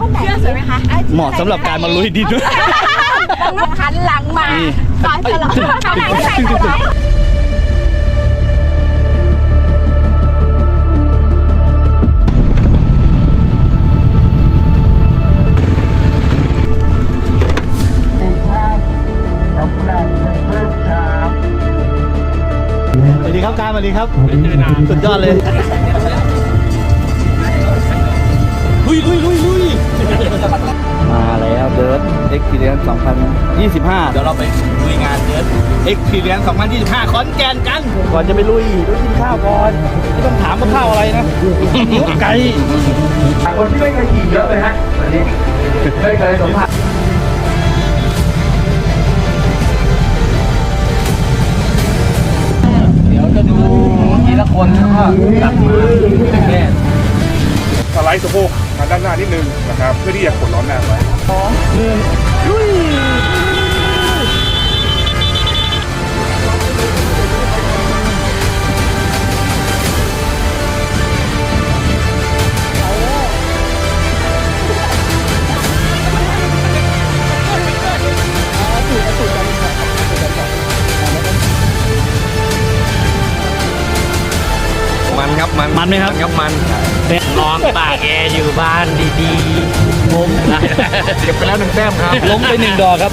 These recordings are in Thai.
คนไหนเชื่อสวยไหมคะเหมาะสำหรับการมาลุยดินด้วยต้องหันหลังมานี่ก่อนจะหลอกทำไมใส่ตัวไหนสวัสดีครับการสวัสดีครับสุดยอดเลย ลุยลุยลุยลุย มาแล้วเดิร์ด Experience 2025 เดี๋ยวเราไปลุยงานเดิร์ด Experience 2025 ขอนแก่นกัน ก่อนจะไปลุยต้องกินข้าวก่อนไม่ต้องถามว่าข้าวอะไรนะหิวไก่คนที่ไม่เคยขี่เยอะเลยฮะวันนี้ไม่เคยสัมผัสเดี๋ยวจะดูทีละคนแล้วก็กลับมาแม่ส ไลด์สะโพกมาด้านหน้านิดนึงนะครับเพื่อที่จะกดล้อหน้าไว้สองหนึ่งลุย มันครับมันมันไหมครับ ครับมันลองตากแอร์อยู่บ้านดีๆล้มนะเก็บไปแล้วหนึ่งแต้มครับล้มไปหนึ่งดอกครับ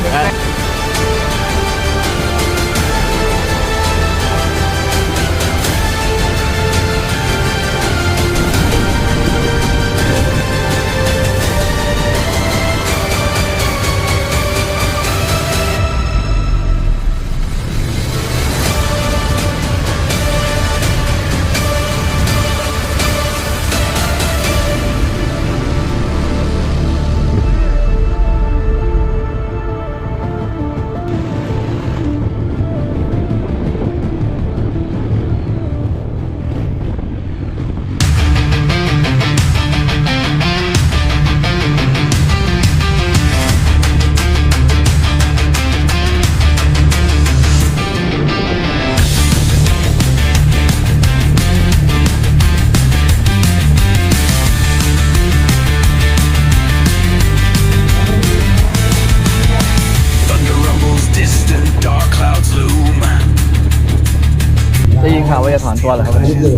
ได้ยินข่าวว่าจะถอนตัวเหรอครับ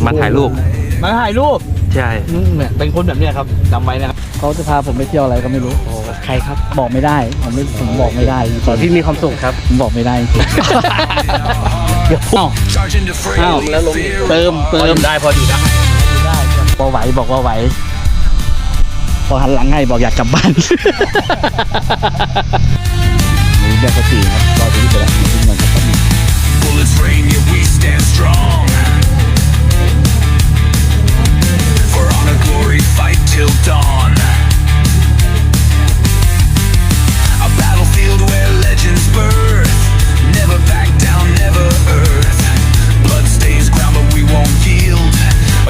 มาถ่ายรูป มาถ่ายรูป ใช่อืมเนี่ยเป็นคนแบบเนี้ยครับจำไว้นะครับเขาจะพาผมไปเที่ยวอะไรก็ไม่รู้ ใครครับ บอกไม่ได้ผมไม่ผมบอกไม่ได้ขอพี่มีความสุขครับผมบอกไม่ได้จริงเดี๋ยวเอ้า Charge into fray, Ow. fear เติมเติมได้พอดีได้พอไหวบอกว่าไหว พอหันหลังให้บอกอยากกลับบ้าน นี่แบบสี่ครับ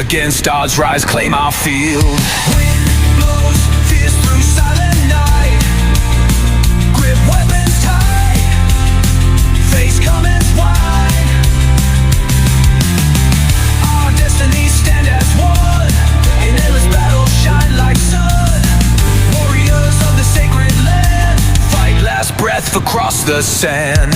Against odds, rise, claim our field. Wind blows, fierce through silent night. Grip weapons tight. Face wide. Our destinies stand as one. In endless battle, shine like sun. Warriors of the sacred land. Fight last breath across the sand.